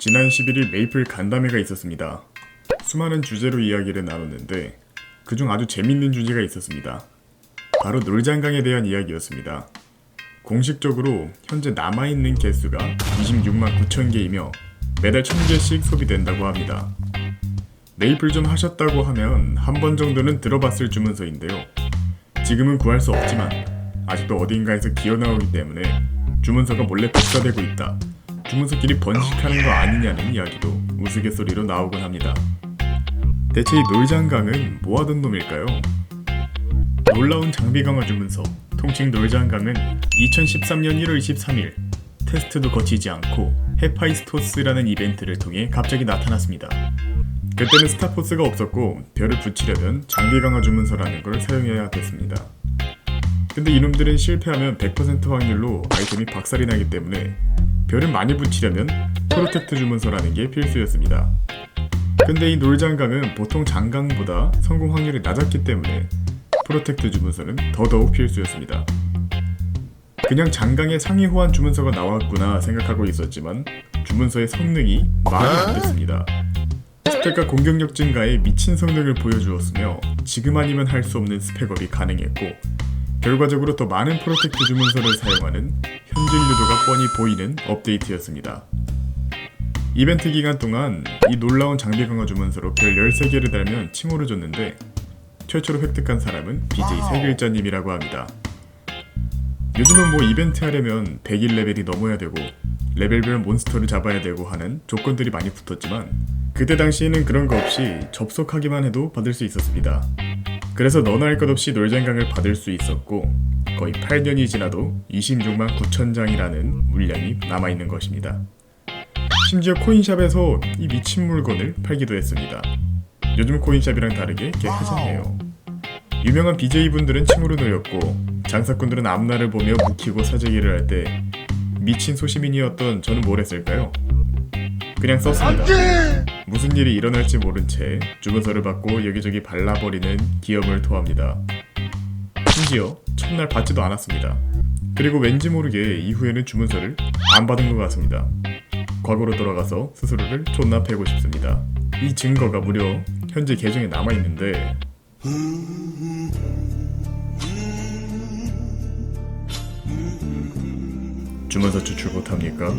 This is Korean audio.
지난 11일 메이플 간담회가 있었습니다. 수많은 주제로 이야기를 나눴는데 그중 아주 재밌는 주제가 있었습니다. 바로 놀장강에 대한 이야기였습니다. 공식적으로 현재 남아있는 개수가 26만 9천 개이며 매달 1000개씩 소비된다고 합니다. 메이플 좀 하셨다고 하면 한 번 정도는 들어봤을 주문서인데요. 지금은 구할 수 없지만 아직도 어딘가에서 기어나오기 때문에 주문서가 몰래 복사되고 있다. 주문서끼리 번식하는 거 아니냐는 이야기도 우스갯소리로 나오곤 합니다. 대체 이 놀장강은 뭐하던 놈일까요? 놀라운 장비 강화 주문서 통칭 놀장강은 2013년 1월 23일 테스트도 거치지 않고 헤파이스토스라는 이벤트를 통해 갑자기 나타났습니다. 그때는 스타포스가 없었고 별을 붙이려면 장비 강화 주문서라는 걸 사용해야 됐습니다. 근데 이놈들은 실패하면 100% 확률로 아이템이 박살이 나기 때문에 별을 많이 붙이려면 프로텍트 주문서라는 게 필수였습니다. 근데 이 놀장강은 보통 장강보다 성공 확률이 낮았기 때문에 프로텍트 주문서는 더더욱 필수였습니다. 그냥 장강의 상위 호환 주문서가 나왔구나 생각하고 있었지만 주문서의 성능이 말이 안 됐습니다. 스펙과 공격력 증가에 미친 성능을 보여주었으며 지금 아니면 할 수 없는 스펙업이 가능했고 결과적으로 더 많은 프로텍트 주문서를 사용하는 현질 유도가 뻔히 보이는 업데이트였습니다. 이벤트 기간 동안 이 놀라운 장비 강화 주문서로 별 13개를 달면 칭호를 줬는데 최초로 획득한 사람은 BJ 세글자님이라고 합니다. 요즘은 뭐 이벤트 하려면 100일 레벨이 넘어야 되고 레벨별 몬스터를 잡아야 되고 하는 조건들이 많이 붙었지만 그때 당시에는 그런 거 없이 접속하기만 해도 받을 수 있었습니다. 그래서 너나 할 것 없이 놀장강을 받을 수 있었고 거의 8년이 지나도 26만 9천 장이라는 물량이 남아있는 것입니다. 심지어 코인샵에서 이 미친 물건을 팔기도 했습니다. 요즘 코인샵이랑 다르게 꽤 하찮네요. 유명한 BJ분들은 칭으로 놓였고 장사꾼들은 앞날을 보며 묵히고 사재기를 할 때 미친 소시민이었던 저는 뭘 했을까요? 그냥 썼습니다. 무슨 일이 일어날지 모른 채 주문서를 받고 여기저기 발라버리는 기업을 토합니다. 심지어 첫날 받지도 않았습니다. 그리고 왠지 모르게 이후에는 주문서를 안 받은 것 같습니다. 과거로 돌아가서 스스로를 존나 패고 싶습니다. 이 증거가 무려 현재 계정에 남아 있는데 주문서 추출 못합니까?